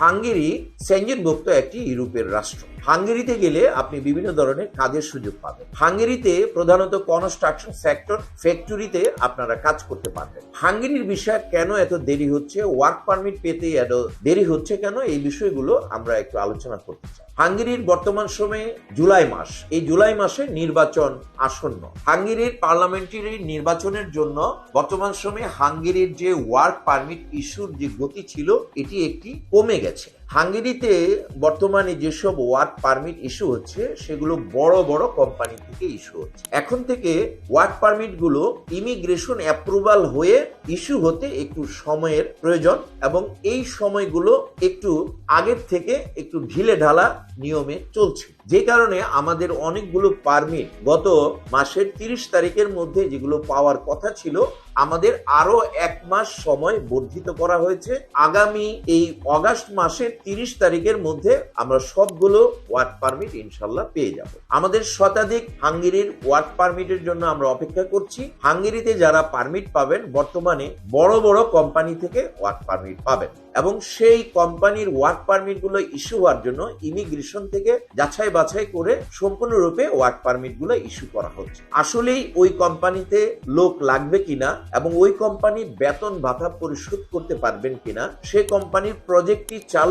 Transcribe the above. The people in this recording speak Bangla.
হাঙ্গেরি সেঞ্জনভুক্ত একটি ইউরোপের রাষ্ট্র। হাঙ্গেরিতে গেলে আপনি বিভিন্ন ধরনের কাজের সুযোগ পাবেন। হাঙ্গেরিতে প্রধানত কনস্ট্রাকশন সেক্টর, ফ্যাক্টরিতে আপনারা কাজ করতে পারবেন। হাঙ্গেরির বিষয় কেন এত দেরি হচ্ছে, ওয়ার্ক পারমিট পেতে এত দেরি হচ্ছে কেন, এই বিষয়গুলো আমরা একটু আলোচনা করতে চাই। হাঙ্গেরির বর্তমান সময়ে জুলাই মাস। এই জুলাই মাসে নির্বাচন আসন্ন। হাঙ্গেরির পার্লামেন্টারি নির্বাচনের জন্য বর্তমান সময়ে হাঙ্গেরির যে ওয়ার্ক পারমিট ইস্যুর যে গতি ছিল, এটি একটি কমে গেছে। হাঙ্গেরিতে বর্তমানে যেসব ওয়ার্ক পারমিট ইস্যু হচ্ছে, সেগুলো বড় বড় কোম্পানি থেকে ইস্যু হচ্ছে। এখন থেকে ওয়ার্ক পারমিটগুলো ইমিগ্রেশন অ্যাপ্রুভাল হয়ে ইস্যু হতে একটু সময়ের প্রয়োজন এবং এই সময়গুলো একটু আগের থেকে একটু ঢিলে ঢালা নিয়মে চলছে। যে কারণে আমাদের অনেকগুলো পারমিট গত মাসের তিরিশ তারিখের মধ্যে যেগুলো পাওয়ার কথা ছিল, আমাদের আরও এক মাস সময় বর্ধিত করা হয়েছে। আগামী এই অগাস্ট মাসের তিরিশ তারিখের মধ্যে আমরা সবগুলো ওয়ার্ক পারমিট ইনশাল্লাহ পেয়ে যাব। আমাদের শতাধিক হাঙ্গেরির ওয়ার্ক পারমিটের জন্য আমরা অপেক্ষা করছি। হাঙ্গেরিতে যারা পারমিট পাবেন, বর্তমানে বড় বড় কোম্পানি থেকে ওয়ার্ক পারমিট পাবেন। এবং সেই কোম্পানির ওয়ার্ক পারমিটগুলো ইস্যু হওয়ার জন্য ইমিগ্রেশন থেকে যাচাই বাছাই করে সম্পূর্ণরূপে ওয়ার্ক পারমিটগুলো ইস্যু করা হচ্ছে। আসলেই ওই কোম্পানিতে লোক লাগবে কিনা এবং ওই কোম্পানি বেতন ভাতা পরিশোধ করতে পারবেন কিনা, সে কোম্পানির প্রজেক্টটি চালু